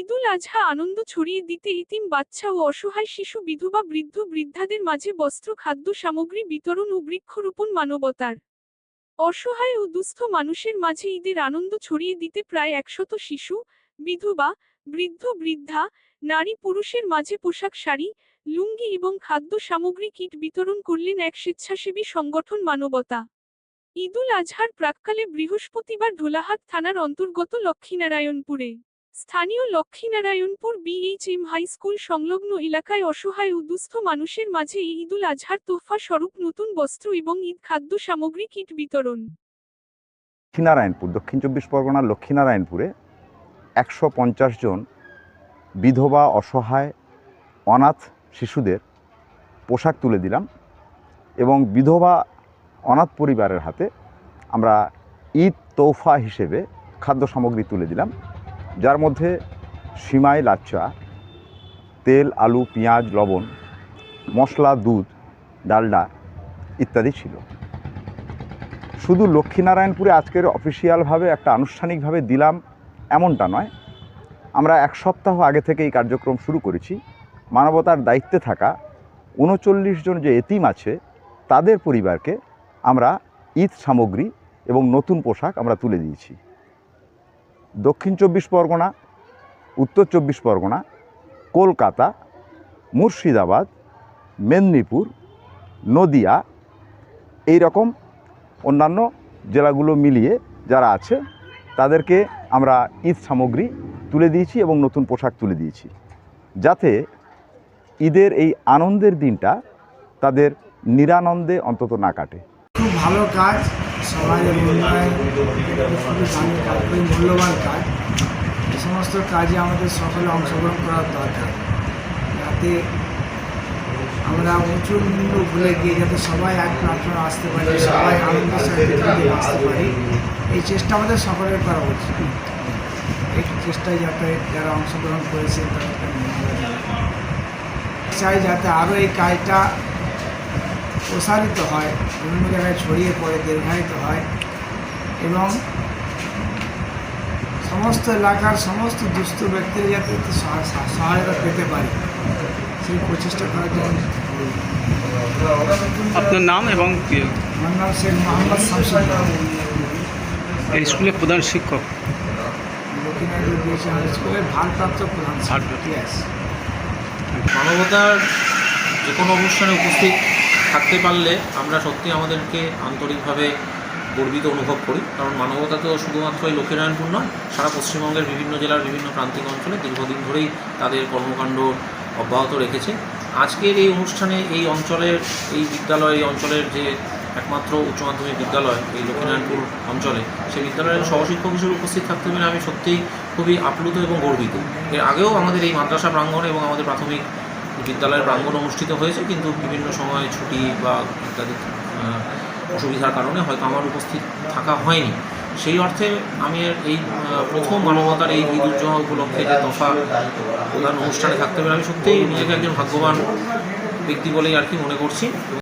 ঈদুল আজহা আনন্দ ছড়িয়ে দিতে ইতিম বাচ্চা ও অসহায় শিশু বিধবা বৃদ্ধ বৃদ্ধাদের মাঝে বস্ত্র, খাদ্য সামগ্রী বিতরণ ও বৃক্ষরোপণ মানবতার। অসহায় ও দুস্থ মানুষের মাঝে ঈদের আনন্দ ছড়িয়ে দিতে প্রায় একশত শিশু, বিধবা, বৃদ্ধ, বৃদ্ধা, নারী, পুরুষের মাঝে পোশাক, শাড়ি, লুঙ্গি এবং খাদ্য সামগ্রী কিট বিতরণ করলেন এক স্বেচ্ছাসেবী সংগঠন মানবতা। ঈদুল আজহার প্রাককালে বৃহস্পতিবার ঢোলাহাট থানার অন্তর্গত লক্ষ্মীনারায়ণপুরে। স্থানীয় লক্ষ্মীনারায়ণপুর বিএইচএম হাই স্কুল সংলগ্ন এলাকায় অসহায় ও দুস্থ মানুষের মাঝে ঈদুল আজহার তোফা স্বরূপ নতুন বস্ত্র এবং ঈদ খাদ্য সামগ্রী কিট বিতরণ। লক্ষ্মীনারায়ণপুর, দক্ষিণ চব্বিশ পরগনার লক্ষ্মীনারায়ণপুরে একশো পঞ্চাশ জন বিধবা অসহায় অনাথ শিশুদের পোশাক তুলে দিলাম এবং বিধবা অনাথ পরিবারের হাতে আমরা ঈদ তোফা হিসেবে খাদ্য সামগ্রী তুলে দিলাম। যার মধ্যে সিমাই লাচ্চা, তেল, আলু, পেঁয়াজ, লবণ, মশলা, দুধ, ডালডা ইত্যাদি ছিল। শুধু লক্ষ্মীনারায়ণপুরে আজকের অফিসিয়ালভাবে একটা আনুষ্ঠানিকভাবে দিলাম এমনটা নয়। আমরা এক সপ্তাহ আগে থেকে এই কার্যক্রম শুরু করেছি। মানবতার দায়িত্বে থাকা উনচল্লিশ জন যে এতিম আছে, তাদের পরিবারকে আমরা ঈদ সামগ্রী এবং নতুন পোশাক আমরা তুলে দিয়েছি। দক্ষিণ চব্বিশ পরগনা, উত্তর চব্বিশ পরগনা, কলকাতা, মুর্শিদাবাদ, মেদিনীপুর, নদিয়া এই রকম অন্যান্য জেলাগুলো মিলিয়ে যারা আছে, তাদেরকে আমরা ঈদ সামগ্রী তুলে দিয়েছি এবং নতুন পোশাক তুলে দিয়েছি। যাতে ঈদের এই আনন্দের দিনটা তাদের নিরানন্দে অন্তত না কাটে। খুব ভালো কাজ। সমাজের উন্নয়ন কাজ খুবই মূল্যবান কাজ। এই সমস্ত কাজে আমাদের সকলে অংশগ্রহণ করার দরকার। যাতে আমরা উঁচু মূল্য ভুলে গিয়ে যাতে সবাই এক প্ল্যাটফর্মে আসতে পারি, সবাই আনন্দের সাথে আসতে পারি, এই চেষ্টা আমাদের সকলের করা উচিত। এই চেষ্টায় যাতে যারা অংশগ্রহণ করেছে তাদেরকে চাই যাতে আরও এই কাজটা প্রসারিত হয় বিভিন্ন জায়গায় ছড়িয়ে পড়ে দীর্ঘায়িত হয় এবং সমস্ত এলাকার সমস্ত দুস্থ ব্যক্তিরা যাতে সহায়তা পেতে পারে সেই প্রচেষ্টা করার জন্য আপনার নাম এবং আমার নাম শেখ মোহাম্মদ এই স্কুলের প্রধান শিক্ষক? স্কুলের ভারপ্রাপ্ত প্রধান. মানবতার যে কোনো অনুষ্ঠানে উপস্থিত থাকতে পারলে আমরা সত্যি আমাদেরকে আন্তরিকভাবে গর্বিত অনুভব করি। কারণ মানবতা তো শুধুমাত্র এই লক্ষ্মীনারায়ণপুর নয়, সারা পশ্চিমবঙ্গের বিভিন্ন জেলার বিভিন্ন প্রান্তিক অঞ্চলে দীর্ঘদিন ধরেই তাদের কর্মকাণ্ড অব্যাহত রেখেছে। আজকের এই অনুষ্ঠানে এই অঞ্চলের, এই বিদ্যালয়, এই অঞ্চলের যে একমাত্র উচ্চ মাধ্যমিক বিদ্যালয়, এই লক্ষ্মীনারায়ণপুর অঞ্চলে, সেই বিদ্যালয়ের সহশিক্ষক হিসেবে উপস্থিত থাকতে পেরে আমি সত্যিই খুবই আপ্লুত এবং গর্বিত। এর আগেও আমাদের এই মাদ্রাসা প্রাঙ্গণ এবং আমাদের প্রাথমিক বিদ্যালয়ের প্রাঙ্গণ অনুষ্ঠিত হয়েছে, কিন্তু বিভিন্ন সময় ছুটি বা ইত্যাদি অসুবিধার কারণে হয়তো আমার উপস্থিত থাকা হয়নি। সেই অর্থে আমি এই প্রথম মানবতার এই ঈদ উজ্জহ উপলক্ষে যে দফা প্রধান অনুষ্ঠানে থাকতে পেরে আমি সত্যিই নিজেকে একজন ভাগ্যবান ব্যক্তি বলেই আর কি মনে করছি।